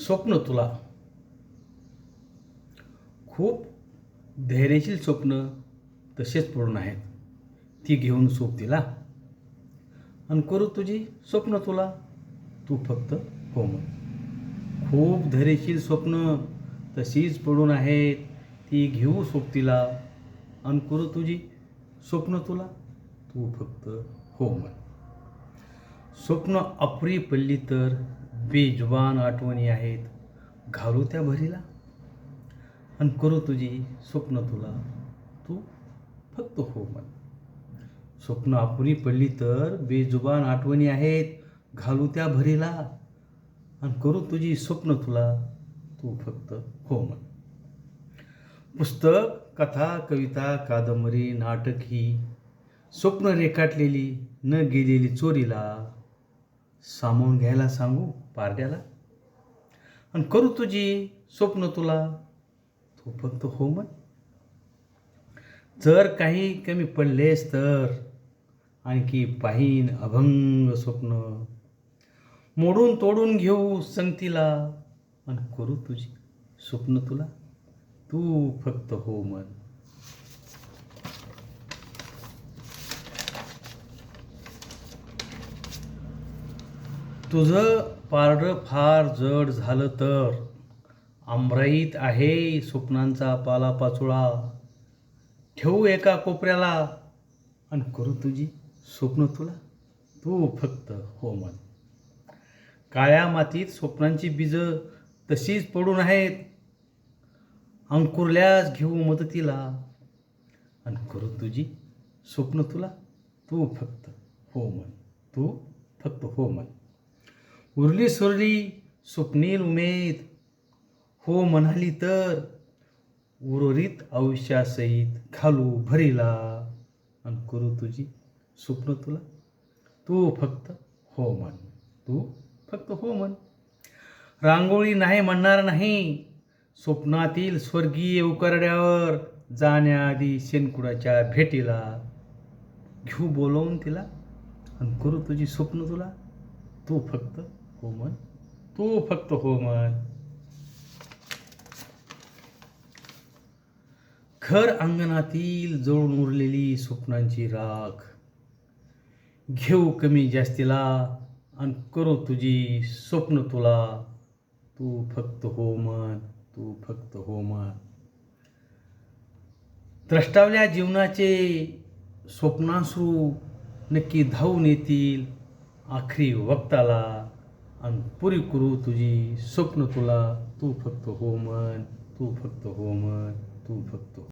स्वप्न तुला. खूप धैर्यशील स्वप्न तसेच पूर्ण आहेत. ती घेऊन सोबतीला आणि करू तुझी स्वप्न तुला. तू फक्त हो मग खूप धैर्यशील स्वप्न तशीच पडून आहेत. ती घेऊ सोबतीला आणि करू तुझी स्वप्न तुला. तू फक्त हो म्हण. स्वप्न अपुरी पडली तर बेजुबान आठवणी आहेत. घालू त्या भरीला? आणि करू तुझी स्वप्न तुला. तू फक्त हो मन स्वप्न अपुरी पडली तर बेजुबान आठवणी आहेत. घालू त्या भरीला. आणि करू तुझी स्वप्न तुला. तू फक्त हो मन पुस्तक कथा कविता कादंबरी नाटक ही स्वप्न रेखाटलेली न गेलेली चोरीला सामावून घ्यायला सांगू? पारड्याला. आणि करू तुझी स्वप्न तुला. तू फक्त हो म्हण. जर काही कमी पडलेस तर. आणखी पाहीन अभंग स्वप्न. मोडून तोडून घेऊ संगतीला. आणि करू तुझी स्वप्न तुला. तू फक्त हो मन तुझं पारडं फार जड झालं तर. आमराईत आहे स्वप्नांचा पाला पाचोळा ठेवू एका कोपऱ्याला. आणि करू तुझी स्वप्न तुला? तू फक्त हो म्हण. काळ्या मातीत स्वप्नांची बीजं तशीच पडून आहेत. अंकुरल्यास घेऊ मदतीला. आणि करू तुझी स्वप्न तुला? तू फक्त हो म्हण. तू फक्त हो म्हण. उरली सुरली स्वप्नील उमेद. हो म्हणाली तर उर्वरित आयुष्यासहित घालू भरीला. आणि करू तुझी स्वप्न तुला? तू फक्त हो म्हण. तू फक्त हो म्हण. रांगोळी नाही म्हणणार नाही. स्वप्नातील स्वर्गीय उकरड्यावर जाण्याआधी शेणकुडाच्या भेटीला घेऊ बोलवून तिला. आणि करू तुझी स्वप्न तुला? तू फक्त हो म्हण तू फक्त हो म्हण घर अंगणातील जळून उरलेली स्वप्नांची राख. घेऊ कमी जास्तीला आणि करू तुझी स्वप्न तुला? तू फक्त हो म्हण तू फक्त हो म्हण द्रष्टावल्या जीवनाचे स्वप्नासू नक्की धावून येतील आखरी वक्ताला. आणि पुरी करू तुझी स्वप्न तुला तू फक्त हो मन तू फक्त हो म्हण तू फक्त हो